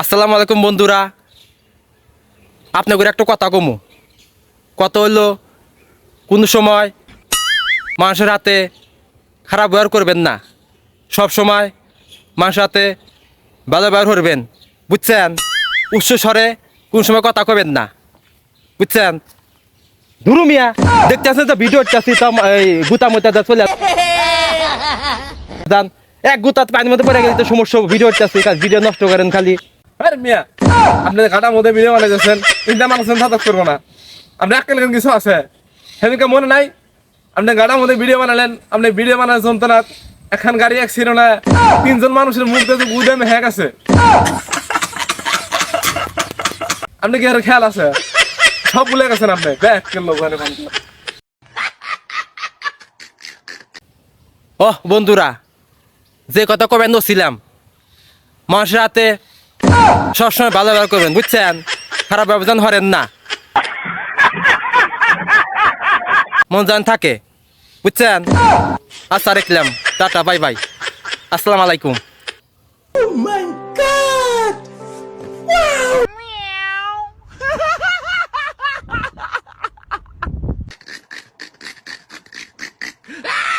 আসসালামু আলাইকুম বন্ধুরা। আপনাদের একটা কথা কমু। কত হলো? কোন সময় মানুষের হাতে খারাপ ব্যবহার করবেন না। সব সময় মানুষের হাতে ভালো ব্যবহার করবেন। বুঝছেন? উচ্চ স্বরে কোন সময় কথা কবেন না। বুঝছেন? ধুরু মিয়া, দেখতে আসেন তো ভিডিও চাচ্ছি তো এই গুতা মুতা চলে এক গুতা পানির মধ্যে পড়ে গেলে তো সমস্যা ভিডিও চাচ্ছি ভিডিও নষ্ট করেন খালি। আরে মিয়া আপনি ঘাটার মধ্যে করব না। আপনি কিছু আছে? সেদিনকে মনে নাই? আপনি মধ্যে ভিডিও বানালেন, আপনি ভিডিও এখন গাড়ি এক ছিল না তিনজন মানুষের মুখ গুদামে হ্যাক আছে আপনি কি খেয়াল আছে? সব ভুলে গেছেন আপনি? ব্যাগ ঘরে ও বন্ধুরা, যে কথা কবেন ছিলাম মানুষের হাতে সবসময় ভালো ব্যবহার করবেন, বুঝছেন? খারাপ ব্যবধান হরেন না। মন যান থাকে, বুঝছেন? আচ্ছা রেখলাম। Tata, bye bye. আসসালাম আলাইকুম। Ah!